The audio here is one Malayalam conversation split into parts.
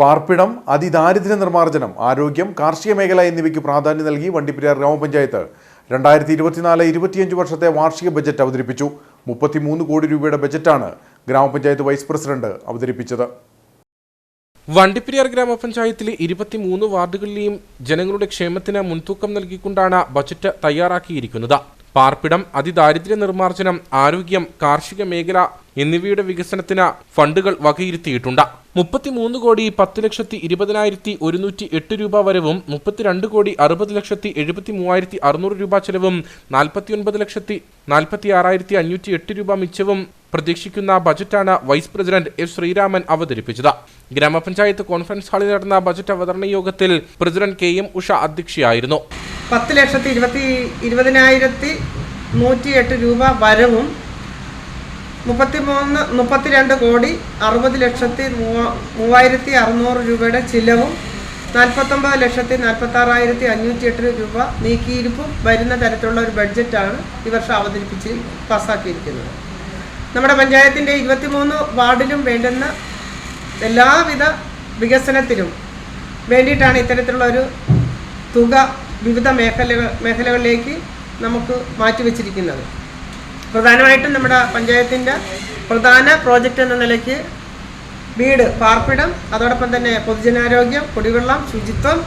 പാർപ്പിടം അതിദാരിദ്ര്യ നിർമ്മാർജനം ആരോഗ്യം കാർഷിക മേഖല എന്നിവയ്ക്ക് പ്രാധാന്യം നൽകി വണ്ടിപ്പെരിയാർ ഗ്രാമപഞ്ചായത്ത് രണ്ടായിരത്തി ഇരുപത്തിനാല് ഇരുപത്തിയഞ്ച് വർഷത്തെ വാർഷിക ബജറ്റ് അവതരിപ്പിച്ചു. മുപ്പത്തിമൂന്ന് കോടി രൂപയുടെ ബജറ്റാണ് ഗ്രാമപഞ്ചായത്ത് വൈസ് പ്രസിഡന്റ് അവതരിപ്പിച്ചത്. വണ്ടിപ്പെരിയാർ ഗ്രാമപഞ്ചായത്തിലെ ഇരുപത്തിമൂന്ന് വാർഡുകളിലെയും ജനങ്ങളുടെ ക്ഷേമത്തിന് മുൻതൂക്കം നൽകിക്കൊണ്ടാണ് ബജറ്റ് തയ്യാറാക്കിയിരിക്കുന്നത്. പാർപ്പിടം അതിദാരിദ്ര്യ നിർമ്മാർജനം ആരോഗ്യം കാർഷിക മേഖല എന്നിവയുടെ വികസനത്തിന് ഫണ്ടുകൾ വകയിരുത്തിയിട്ടുണ്ട്. മുപ്പത്തിമൂന്ന് കോടി പത്ത് ലക്ഷത്തി ഇരുപതിനായിരത്തി ഒരുന്നൂറ്റി എട്ട് രൂപ വരവും മുപ്പത്തിരണ്ട് കോടി അറുപത് ലക്ഷത്തി എഴുപത്തി മൂവായിരത്തി അറുന്നൂറ് രൂപ ചെലവും നാൽപ്പത്തിയൊൻപത് ലക്ഷത്തി നാൽപ്പത്തി ആറായിരത്തി അഞ്ഞൂറ്റി എട്ട് രൂപ മിച്ചവും പ്രതീക്ഷിക്കുന്ന ബജറ്റാണ് വൈസ് പ്രസിഡന്റ് എസ് ശ്രീരാമൻ അവതരിപ്പിച്ചത്. ഗ്രാമപഞ്ചായത്ത് കോൺഫറൻസ് ഹാളിൽ നടന്ന ബജറ്റ് അവതരണ യോഗത്തിൽ പ്രസിഡന്റ് കെ എം ഉഷ അധ്യക്ഷയായിരുന്നു. പത്ത് ലക്ഷത്തി ഇരുപത്തി ഇരുപതിനായിരത്തി നൂറ്റി എട്ട് രൂപ വരവും മുപ്പത്തി മുപ്പത്തിമൂന്ന് മുപ്പത്തിരണ്ട് കോടി അറുപത് ലക്ഷത്തി മൂവ- മൂവായിരത്തി അറുന്നൂറ് രൂപയുടെ ചിലവും നാൽപ്പത്തൊമ്പത് ലക്ഷത്തി നാൽപ്പത്താറായിരത്തി അഞ്ഞൂറ്റി എട്ട് രൂപ നീക്കിയിരിപ്പും വരുന്ന തരത്തിലുള്ള ഒരു ബഡ്ജറ്റാണ് ഈ വർഷം അവതരിപ്പിച്ച് പാസ്സാക്കിയിരിക്കുന്നത്. നമ്മുടെ പഞ്ചായത്തിന്റെ ഇരുപത്തിമൂന്ന് വാർഡിലും വേണ്ടുന്ന എല്ലാവിധ വികസനത്തിനും വേണ്ടിയിട്ടാണ് ഇത്തരത്തിലുള്ള ഒരു തുക വിവിധ മേഖലകൾ മേഖലകളിലേക്ക് നമുക്ക് മാറ്റിവെച്ചിരിക്കുന്നത്. പ്രധാനമായിട്ടും നമ്മുടെ പഞ്ചായത്തിന്റെ പ്രധാന പ്രോജക്റ്റ് എന്ന നിലയ്ക്ക് വീട് പാർപ്പിടം അതോടൊപ്പം തന്നെ പൊതുജനാരോഗ്യം കുടിവെള്ളം ശുചിത്വം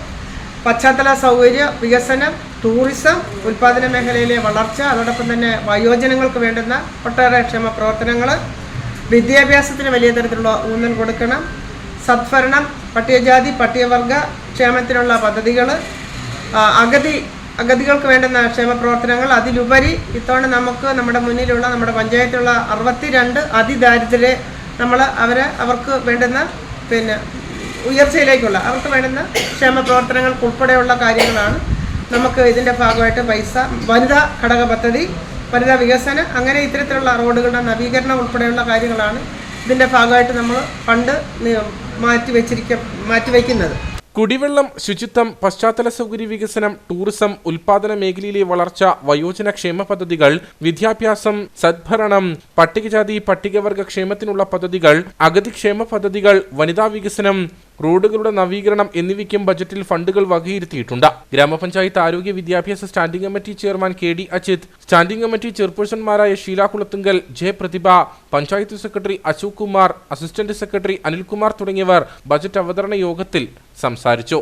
പശ്ചാത്തല സൗകര്യ വികസനം ടൂറിസം ഉൽപ്പാദന മേഖലയിലെ വളർച്ച അതോടൊപ്പം തന്നെ വയോജനങ്ങൾക്ക് വേണ്ടുന്ന ഒട്ടേറെ ക്ഷേമ പ്രവർത്തനങ്ങൾ വിദ്യാഭ്യാസത്തിന് വലിയ തരത്തിലുള്ള ഊന്നൽ കൊടുക്കണം സദ്ഭരണം പട്ടികജാതി പട്ടികവർഗ ക്ഷേമത്തിനുള്ള പദ്ധതികൾ അഗതി അഗതികൾക്ക് വേണ്ടുന്ന ക്ഷേമ പ്രവർത്തനങ്ങൾ. അതിലുപരി ഇത്തവണ നമുക്ക് നമ്മുടെ മുന്നിലുള്ള നമ്മുടെ പഞ്ചായത്തിലുള്ള അറുപത്തിരണ്ട് അതിദാരിദ്ര്യരെ നമ്മൾ അവരെ അവർക്ക് വേണ്ടുന്ന പിന്നെ ഉയർച്ചയിലേക്കുള്ള അവർക്ക് വേണ്ടുന്ന ക്ഷേമ പ്രവർത്തനങ്ങൾക്ക് ഉൾപ്പെടെയുള്ള കാര്യങ്ങളാണ് നമുക്ക് ഇതിന്റെ ഭാഗമായിട്ട് പൈസ വനിതാ ഘടക പദ്ധതി വനിതാ വികസനം അങ്ങനെ ഇത്തരത്തിലുള്ള റോഡുകളുടെ നവീകരണം ഉൾപ്പെടെയുള്ള കാര്യങ്ങളാണ് ഇതിന്റെ ഭാഗമായിട്ട് നമ്മൾ ഫണ്ട് മാറ്റി വെച്ചിരിക്ക മാറ്റി വയ്ക്കുന്നത് കുടിവെള്ളം ശുചിത്വം പശ്ചാത്തല സൗകര്യ വികസനം ടൂറിസം ഉൽപാദന മേഖലയിലെ വളർച്ച വയോജന ക്ഷേമ പദ്ധതികൾ വിദ്യാഭ്യാസം സദ്ഭരണം പട്ടികജാതി പട്ടികവർഗ ക്ഷേമത്തിനുള്ള പദ്ധതികൾ അഗതി ക്ഷേമ പദ്ധതികൾ വനിതാ വികസനം റോഡുകളുടെ നവീകരണം എന്നിവയ്ക്കും ബജറ്റിൽ ഫണ്ടുകൾ വകയിരുത്തിയിട്ടുണ്ട്. ഗ്രാമപഞ്ചായത്ത് ആരോഗ്യ വിദ്യാഭ്യാസ standing committee chairman K D Ajith standing committee ചെയർപേഴ്സൺമാരായ Sheela Kulathunkal J Prathibha panchayat secretary Ashok Kumar assistant secretary Anilkumar തുടങ്ങിയവർ ബജറ്റ് അവതരണ യോഗത്തിൽ സംസാരിച്ചു.